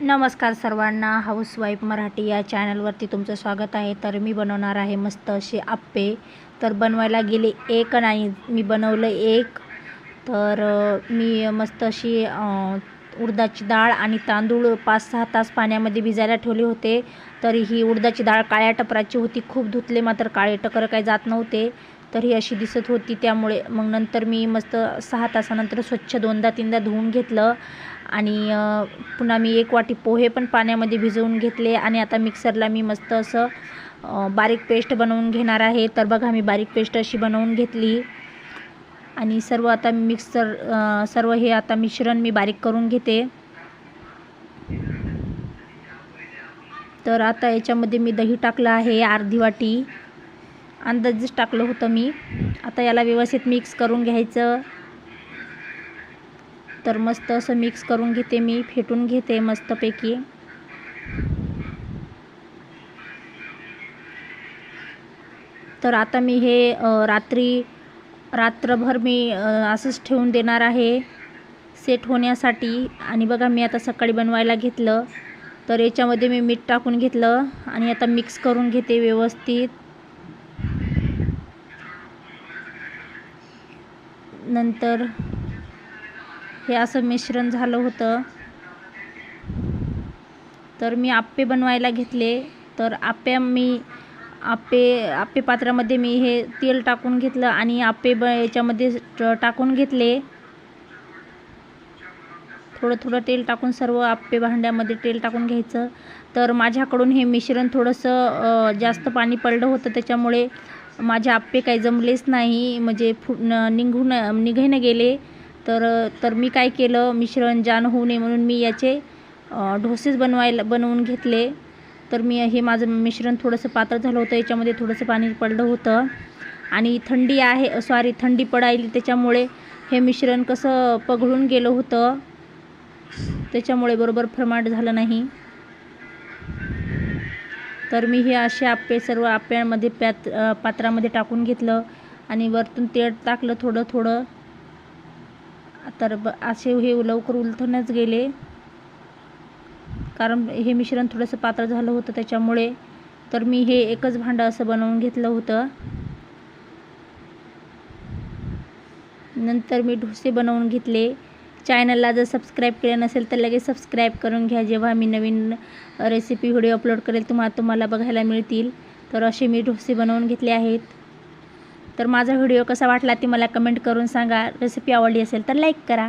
नमस्कार सर्वांना. हाऊसवाईफ मराठी या चॅनलवरती तुमचं स्वागत आहे. तर मी बनवणार आहे मस्त असे आप्पे. तर बनवायला गेले एक नाही मी बनवलं एक. तर मी मस्त अशी उडदाची डाळ आणि तांदूळ पाच सहा तास पाण्यामध्ये भिजायला ठेवले होते. तर ही उडदाची डाळ काळ्या टपराची होती. खूप धुतले मात्र काळे टकर काही जात नव्हते. तर ही अशी दिसत होती. त्यामुळे मग नंतर मी मस्त सहा तासानंतर स्वच्छ दोनदा तीनदा धुवून घेतलं. आणि पुन्हा मी एक वाटी पोहे पण पाण्यामध्ये भिजवून घेतले आणि आता मिक्सरला मी मस्त असं बारीक पेस्ट बनवून घेणार आहे. तर बघा मी बारीक पेस्ट अशी बनवून घेतली. आणि सर्व आता मिक्सर सर्व हे आता मिश्रण मी बारीक करून घेते. तर आता याच्यामध्ये मी दही टाकलं आहे अर्धी वाटी. अंदाजेच टाकलं होतं मी. आता याला व्यवस्थित मिक्स करून घ्यायचं. तर मस्त असं मिक्स करून घेते मी फेटून घेते मस्तपैकी. तर आता मी हे रात्री रात्रभर मी असंच ठेवून देणार आहे. सेट होण्यासाठी. आणि बघा मी आता सकाळी बनवायला घेतलं. तर याच्यामध्ये मी मीठ टाकून घेतलं. आणि आता मिक्स करून घेते व्यवस्थित. नंतर हे असं मिश्रण झालं होतं. तर मी आप्पे बनवायला घेतले. तर आप्या मी आप्पे आप्पे पात्रामध्ये मी हे तेल टाकून घेतलं आणि आप्पे ब याच्यामध्ये टाकून घेतले. थोडं थोडं तेल टाकून सर्व आप्पे भांड्यामध्ये तेल टाकून घ्यायचं. तर माझ्याकडून हे मिश्रण थोडंसं जास्त पाणी पडलं होतं. त्याच्यामुळे माझे आप्पे काही जमलेच नाही. म्हणजे फु निघून निघे गेले. तर तर मी काय केलं मिश्रण जान होऊ नये म्हणून मी याचे डोसेस ढोसेच बनवायला बनवून घेतले. तर मी हे माझं मिश्रण थोडंसं पातळ झालं होतं याच्यामध्ये थोडंसं पाणी पडलं होतं. आणि थंडी आहे सॉरी थंडी पडायली त्याच्यामुळे हे मिश्रण कसं पगळून गेलं होतं त्याच्यामुळे बरोबर फरमाट झालं नाही. तर मी हे असे आप्पे सर्व आप्यांमध्ये प्यात पात्रामध्ये टाकून घेतलं आणि वरतून तेल टाकलं थोडं थोडं तर ब असे हे लवकर उलथूनच गेले. कारण हे मिश्रण थोडंसं पातळ झालं होतं त्याच्यामुळे. तर मी हे एकच भांडं असं बनवून घेतलं होतं. नंतर मी डोसे बनवून घेतले. चॅनलला जर सबस्क्राईब केलं नसेल तर लगेच सबस्क्राईब करून घ्या. जेव्हा मी नवीन रेसिपी व्हिडिओ अपलोड करेल तुम्हाला तुम्हाला बघायला मिळतील. तर असे मी डोसे बनवून घेतले आहेत. तर माझा व्हिडिओ कसा वाटला ते मला कमेंट करून सांगा. रेसिपी आवडली असेल तर लाईक करा.